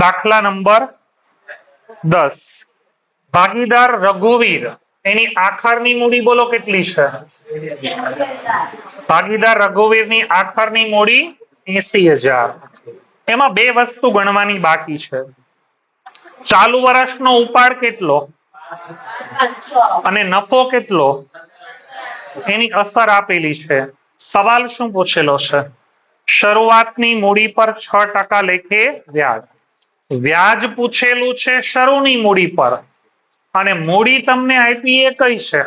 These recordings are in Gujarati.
દાખલા નંબર દસ. ભાગીદાર રઘુવીર, એની આખરની મૂડી બોલો કેટલી છે? ભાગીદાર રઘુવીરની આખરની મૂડી એસી એમાં બે વસ્તુ ગણવાની બાકી છે. ચાલુ વર્ષનો ઉપાડ કેટલો? અને નફો કેટલો? એની અસર આપેલી છે. સવાલ શું પૂછેલો છે? શરૂઆતની મૂડી પર છ ટકા લેખે વ્યાજ. વ્યાજ પૂછેલું છે શરૂની મૂડી પર. અને મૂડી તમને આપી એ કઈ છે?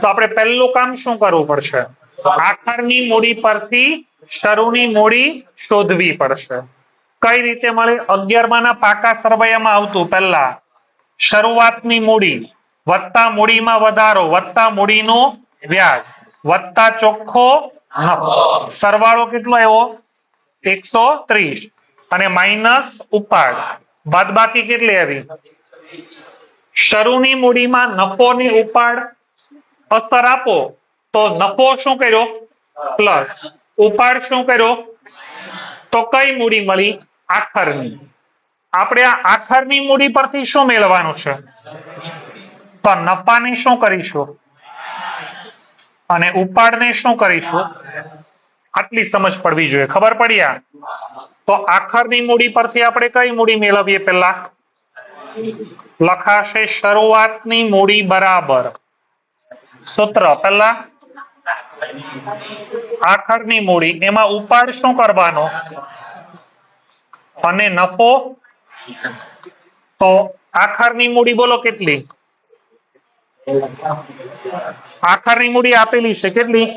તો આપણે પહેલું કામ શું કરવું પડશે? આખરની મૂડી પરથી શરૂની મૂડી શોધવી પડશે. કઈ રીતે મળે? અગિયારમાંના પાકા સરવૈયામાં આવતું પહેલા. શરૂઆતની મૂડી, વત્તા મૂડીમાં વધારો, વત્તા મૂડીનું વ્યાજ, વત્તા ચોખ્ખો સરવાળો કેટલો આવ્યો? એકસો ત્રીસ. અને માઇનસ ઉપાડ. બાદબાકી કેટલી આવી? શરૂની મૂડીમાં નફો ની ઉપાડ અસર આપો. તો નફો શું કર્યો? પ્લસ. ઉપાડ શું કર્યો? તો કઈ મૂડી મળી? આખરની. આપણે આ આખરની મૂડી પરથી શું મેળવવાનું છે? તો નફાને શું કરીશું? અને ઉપાડને શું કરીશું? આટલી સમજ પડવી જોઈએ. ખબર પડી આ? તો આખરની મૂડી પરથી આપણે કઈ મૂડી મેળવીએ પહેલા? લખાશે શરૂઆતની મૂડી બરાબર. સૂત્ર પહેલા? આખરની મૂડી. એમાં ઉપાડ શું કરવાનો? અને નફો? તો આખરની મૂડી બોલો કેટલી? આખરની મૂડી આપેલી છે કેટલી?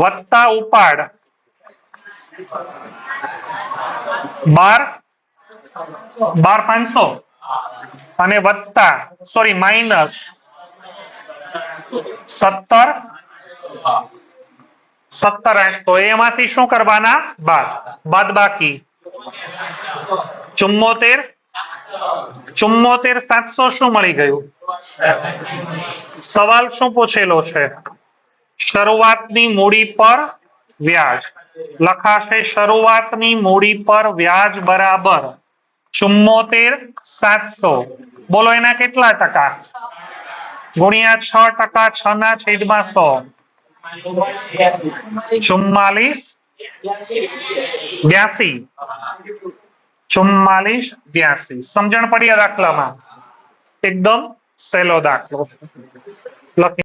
વત્તા ઉપાડ. સોરી માઇનસ સત્તર. સત્તર આઠસો એમાંથી શું કરવાના? બાદ બાદ બાકી. ચુમ્મોતેર. ચુમ્મોતેર સાતસો શું મળી ગયું? સવાલ શું પૂછેલો છે? શરૂઆતની મૂડી પર વ્યાજ. લખાશે, શરૂઆતની મૂડી પર વ્યાજ બરાબર ચુમ્મોતેર સાતસો. બોલો એના કેટલા ટકા? ગુણ્યા છ ટકા છ ના છેદમાં સો. ચુમ્માલીસ બ્યાસી. ચુમ્માલીસ બ્યાસી. સમજણ પડી આ દાખલામાં? એકદમ સહેલો દાખલો. લખી